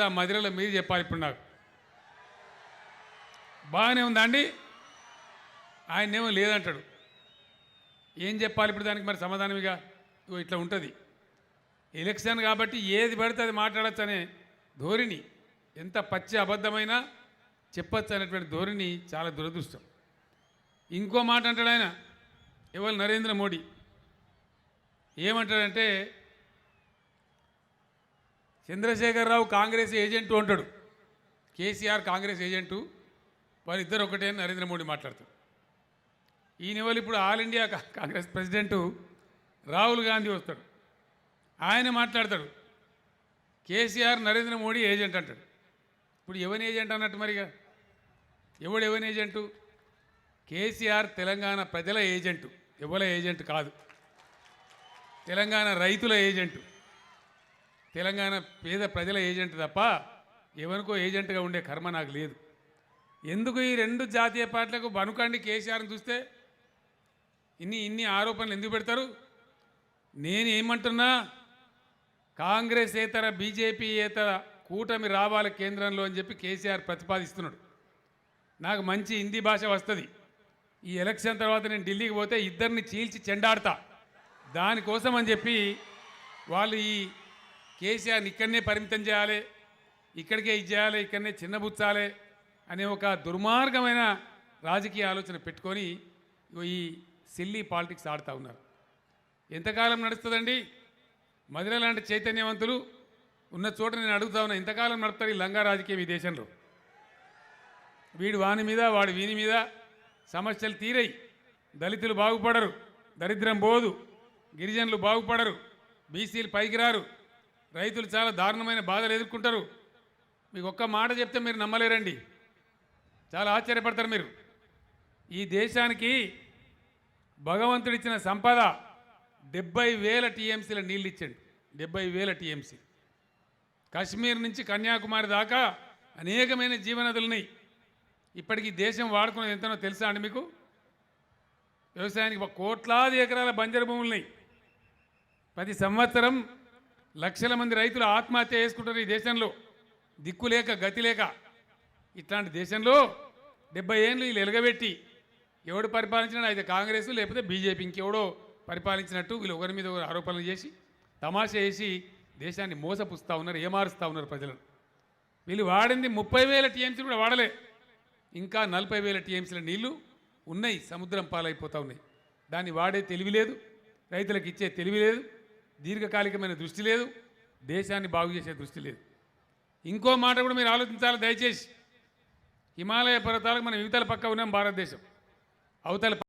మదిరలో మీరు చెప్పాలి ఇప్పుడు నాకు. బాగానే ఉందా అండి? ఆయనేమో లేదంటాడు. ఏం చెప్పాలి ఇప్పుడు దానికి మరి సమాధానమిగా? ఇట్లా ఉంటుంది. ఎలక్షన్ కాబట్టి ఏది పడితే అది మాట్లాడచ్చు అనే ధోరణి. ఎంత పచ్చి అబద్ధమైనా చెప్పచ్చు అనేటువంటి ధోరణి చాలా దురదృష్టం. ఇంకో మాట అంటాడు ఆయన ఎవరు నరేంద్ర మోడీ. ఏమంటాడంటే చంద్రశేఖరరావు కాంగ్రెస్ ఏజెంటు అంటాడు. కేసీఆర్ కాంగ్రెస్ ఏజెంటు. వారిద్దరు ఒకటే అని నరేంద్ర మోడీ మాట్లాడతారు. ఈయన వాళ్ళు ఇప్పుడు all India Congress president Rahul Gandhi వస్తాడు. ఆయన మాట్లాడతాడు. కేసీఆర్ నరేంద్ర మోడీ ఏజెంట్ అంటాడు. ఇప్పుడు ఎవని ఏజెంట్ అన్నట్టు మరిగా? ఎవడు ఎవని ఏజెంటు? కేసీఆర్ తెలంగాణ ప్రజల ఏజెంటు. ఎవల ఏజెంట్ కాదు. తెలంగాణ రైతుల ఏజెంటు. తెలంగాణ పేద ప్రజల ఏజెంట్ తప్ప ఎవరికో ఏజెంట్గా ఉండే కర్మ నాకు లేదు. ఎందుకు ఈ రెండు జాతీయ పార్టీలకు బనుకండి కేసీఆర్ని చూస్తే ఇన్ని ఇన్ని ఆరోపణలు ఎందుకు పెడతారు? నేను ఏమంటున్నా కాంగ్రెస్ ఏతర బీజేపీ ఏతర కూటమి రావాలి కేంద్రంలో అని చెప్పి కేసీఆర్ ప్రతిపాదిస్తున్నాడు. నాకు మంచి హిందీ భాష వస్తుంది. ఈ ఎలక్షన్ తర్వాత నేను ఢిల్లీకి పోతే ఇద్దరిని చీల్చి చెండాడతా. దానికోసం అని చెప్పి వాళ్ళు ఈ కేసీఆర్ని ఇక్కడనే పరిమితం చేయాలి ఇక్కడికే ఇది చేయాలి ఇక్కడనే చిన్నబుచ్చాలి అనే ఒక దుర్మార్గమైన రాజకీయ ఆలోచన పెట్టుకొని ఈ సిల్లీ పాలిటిక్స్ ఆడుతూ ఉన్నారు. ఎంతకాలం నడుస్తుందండి? మధుర లాంటి చైతన్యవంతులు ఉన్న చోట నేను అడుగుతా ఉన్నా ఎంతకాలం నడుపుతారు ఈ లంగా రాజకీయం ఈ దేశంలో? వీడు వాని మీద వాడు వీని మీద సమస్యలు తీరై దళితులు బాగుపడరు దరిద్రం పోదు గిరిజనులు బాగుపడరు బీసీలు పైకి రారు రైతులు చాలా దారుణమైన బాధలు ఎదుర్కొంటారు. మీకు ఒక్క మాట చెప్తే మీరు నమ్మలేరండి. చాలా ఆశ్చర్యపడతారు మీరు. ఈ దేశానికి భగవంతుడిచ్చిన సంపద డెబ్బై వేల టీఎంసీల నీళ్ళు ఇచ్చాడు డెబ్బై వేల టీఎంసీ. కాశ్మీర్ నుంచి కన్యాకుమారి దాకా అనేకమైన జీవనదులున్నాయి. ఇప్పటికీ దేశం వాడుకున్నది ఎంతనో తెలుసా అండి మీకు? వ్యవసాయానికి ఒక కోట్లాది ఎకరాల బంజరు భూములు ఉన్నాయి ప్రతి సంవత్సరం లక్షల మంది రైతులు ఆత్మహత్య చేసుకుంటారు ఈ దేశంలో. దిక్కు లేక గతి లేక. ఇట్లాంటి దేశంలో డెబ్బై ఏళ్ళు వీళ్ళు ఎలగబెట్టి ఎవడు పరిపాలించినా అయితే కాంగ్రెస్ లేకపోతే బీజేపీ ఇంకెవడో పరిపాలించినట్టు వీళ్ళు ఒకరి మీద ఒకరు ఆరోపణలు చేసి తమాషా చేసి దేశాన్ని మోసపుస్తూ ఉన్నారు ఏమారుస్తూ ఉన్నారు ప్రజలను వీళ్ళు వాడింది ముప్పై వేల టీఎంసీ కూడా వాడలే. ఇంకా నలభై వేల టీఎంసీల నీళ్ళు ఉన్నాయి సముద్రం పాలైపోతూ ఉన్నాయి. దాన్ని వాడే తెలివి లేదు రైతులకు ఇచ్చే తెలివి లేదు. దీర్ఘకాలికమైన దృష్టి లేదు దేశాన్ని బాగు చేసే దృష్టి లేదు. ఇంకో మాట కూడా మీరు ఆలోచించాలి దయచేసి. హిమాలయ పర్వతాలకు మనం యువతల పక్క ఉన్నాం భారతదేశం. అవతల